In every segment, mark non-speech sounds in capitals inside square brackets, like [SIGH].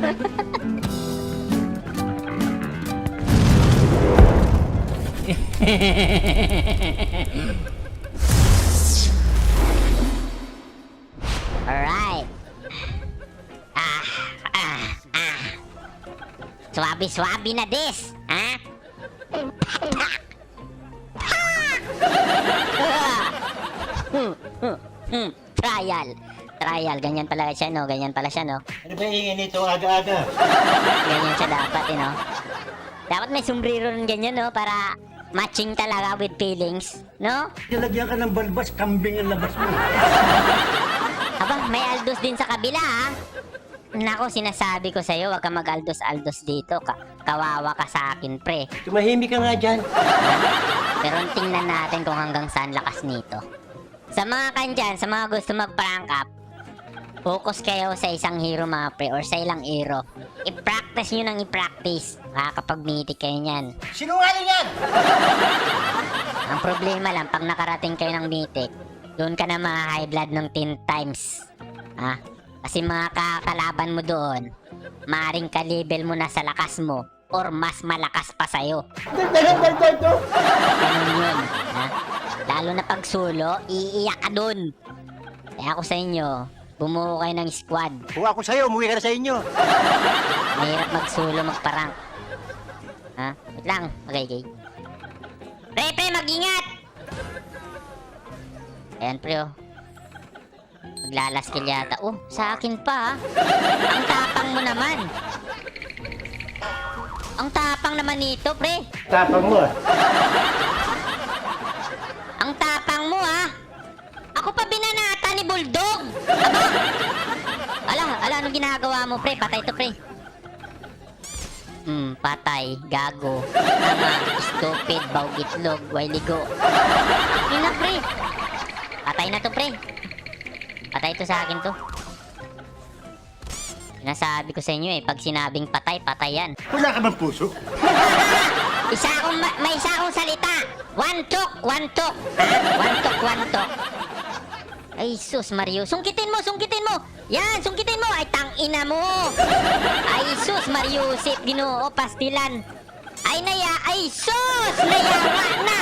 Alright. Ah, ah, ah. Swabe-swabe na this, ha? [LAUGHS] Hmm, hmm, hmm. Trial. Trial. Ganyan pala siya, no? Ganyan pala siya, no? Ano ba hingin nito aga-aga? Ganyan siya dapat, eh, no? Dapat may sombrero rin ganyan, no? Para matching talaga with feelings, no? Nilagyan ka ng balbas, kambing ang labas mo. Aba, may aldos din sa kabila, ha? Nako, sinasabi ko sa'yo, huwag ka mag-aldos-aldos dito. Ka kawawa ka sa akin, pre. Tumahimik ka nga dyan. Pero tingnan natin kung hanggang saan lakas nito. Sa mga kandyan, sa mga gusto mag-prank up, focus kayo sa isang hero mga pre or sa ilang hero. I-practice nyo nang i-practice. Makakapag-mythic kayo niyan. Sinungaling yan! Ang problema lang, pag nakarating kayo ng mythic, doon ka na mga high blood ng 10 times. Ha? Kasi mga kakalaban mo doon, maring ka-level mo na sa lakas mo or mas malakas pa sa'yo. Ganun yun. Ha? Lalo na pag solo, iiyak ka dun. Kaya ako sa inyo, bumuo kayo ng squad. Kung ako sa'yo, umuwi ka na sa inyo. Mahirap mag-solo, magparang. Ha? Wait lang. Okay, okay. Pre, pre, mag-ingat! Ayan, pre, oh. Maglalaskil yata. Oh, sa akin pa, ha? Ang tapang mo naman. Ang tapang naman nito, pre. Tapang mo ah. Ang tapang mo, ha? Ako pa binanata ni Bulldog! Aba! Ala, ala, anong ginagawa mo, pre? Patay to, pre. Hmm, patay, gago, tama, stupid, bawgitlog, wailigo. Yun na, pre. Patay na to, pre. Patay to sa akin to. Sinasabi ko sa inyo eh, pag sinabing patay, patay yan. Wala ka bang puso? Isa akong, ma- may isa akong salita. One talk, one talk. One talk, one talk. Ay, sus, Mario. Sungkitin mo, sungkitin mo. Yan, sungkitin mo. Ay, tangina mo. Ay, sus, Mario. Sip, ginoo, pastilan. Ay, naya. Ay, sus, nayawa na.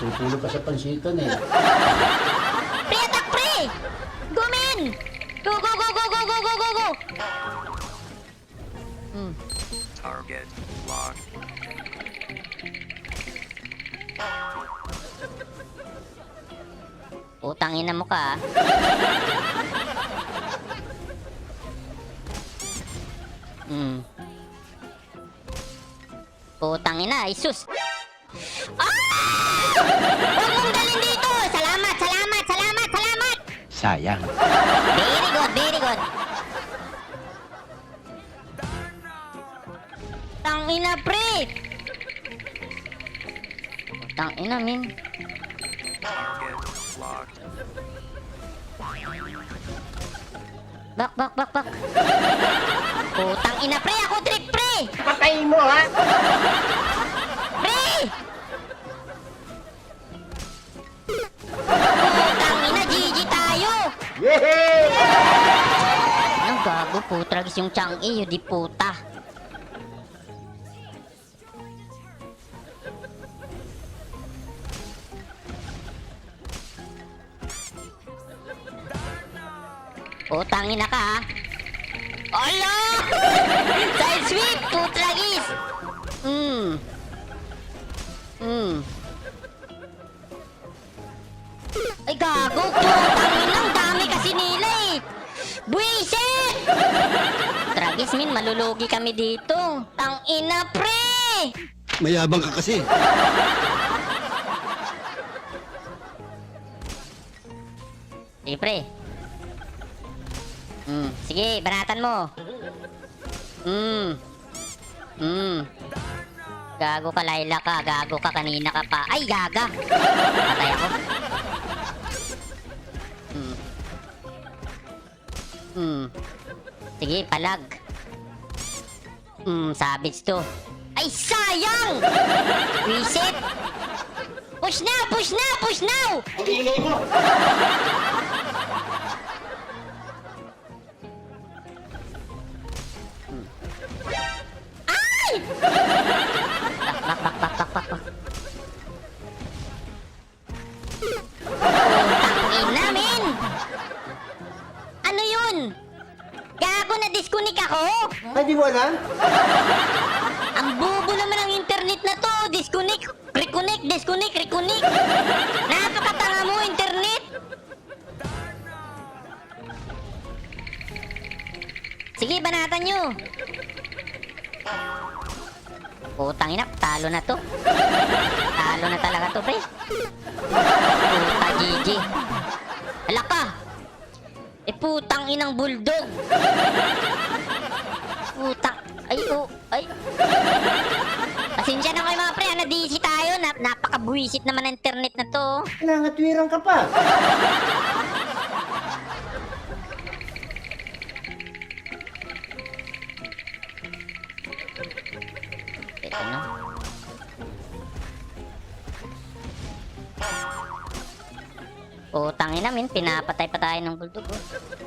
Tutulo ka sa pansitan eh. Pre, attack, pre. Go, men. Go, go, go, go, go, go, go, go, go. Hmm. Target locked. Utang ina mo ka. ah. Hmm. Utang ina, Isus. Ah! Huwag mong dalhin dito! Salamat, salamat, salamat, salamat! Sayang. Very good, very good. Tang ina, pre! Tang ina, min. Bak, bak, bak, bak. Putang ina, pre! Ako trip, pre! Patayin mo ha! Pre! Putang ina, GG tayo! Yehey! Anong gago, putragis yung chang e, di puta. Utangin na ka, ha? Ala! [LAUGHS] Side sweep, putragis! Hmm. Hmm. Ay, gago! Putangin lang, dami kasi nila eh! Buisit! Tragis, min, malulugi kami dito. Tang ina, pre! Mayabang ka kasi. Sige, pre. Hmm, sige, banatan mo. Hmm. Hmm. Gago ka, Laila ka. Gago ka, kanina ka pa. Ay, gaga! Patay ako. Hmm. Hmm. Sige, palag. Hmm, savage to. Ay, sayang! Reset! Push now! Push now! Push now! Mo! Putang ina, men! Ano yun? Gago na disconnect ako? Ay, di mo alam? Ang bobo naman ng internet na to. Disconnect, reconnect, disconnect, reconnect. Napakatanga mo, internet. Sige, banatan nyo. Putang ina, talo na to. Talo na talaga to, pre. Puta, GG. Hala ka. Eh, putang inang bulldog. Putang. Ay, oh, ay. Pasensya na kayo mga pre, na-DC tayo. Na napakabuwisit naman ang internet na to. Nangatwiran ka pa. Ito na. Putang ina pinapatay pa tayo ng bulldog. Oh.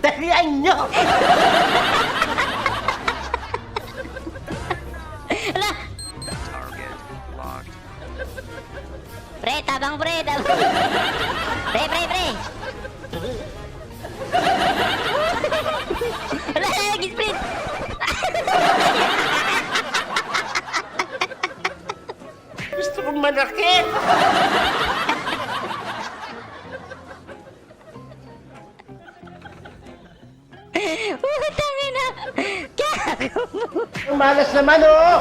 Dalian nyo! Ala! Pre, tabang pre, tabang. Pre, pre, pre. Wala na lagi sprint. Gusto kong manakit! Malas naman, oh!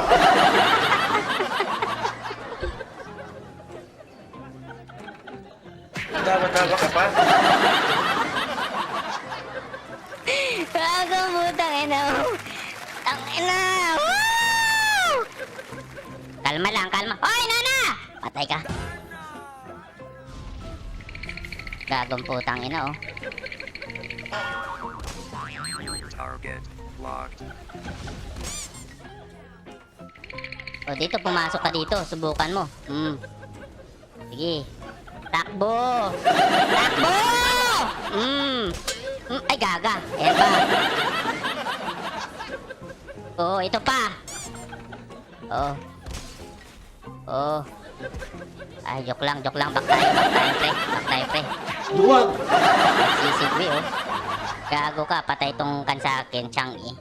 Tawa-tawa ka pa? Gago mo, tang ina mo. Tang ina. Woo! Kalma lang, kalma. Hoy, nana! Patay ka. Gagong putang ina, oh. Target locked. O, dito, pumasok ka dito. Subukan mo. Hmm. Sige. Takbo! Takbo! Hmm. Hmm. Ay, gaga. Ayan pa. Oo, ito pa. Oo. Oo. Ay, joke lang, joke lang. Back tayo, back tayo, pre. Back tayo, pre. Duwag! Sisigwi, oh. Gago ka, patay tong kan sa akin, Chang'i.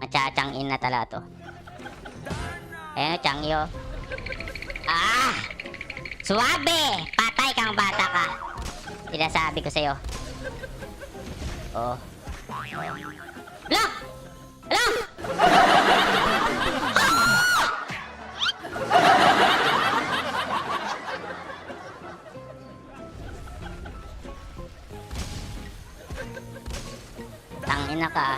Machachangin na talaga to. Ayan, Chang'i, oh. Ah! Suwabe! Patay kang bata ka. Sinasabi ko sa'yo. Oh. Hala! Hala! Tangina ka.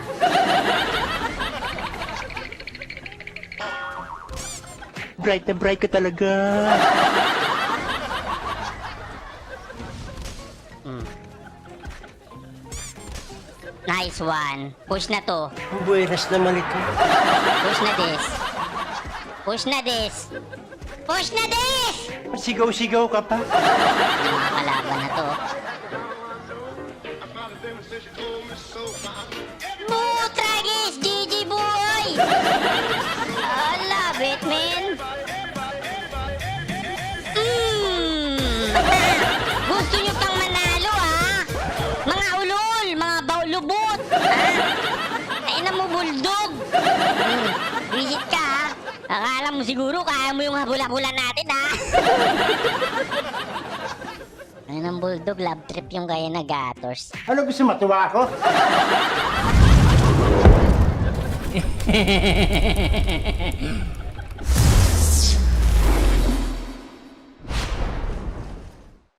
Bright na bright ka talaga. Hmm. Nice one. Push na to. Buenas naman ito. Push na this. Push na this. Push na this! Sigaw-sigaw ka pa. Ang mga kalaban na to. Akala mo siguro kaya mo yung habula-hula natin, ha? [LAUGHS] Ay ng bulldog, love trip yung kaya na gators. Ano gusto matuwa ako? [LAUGHS]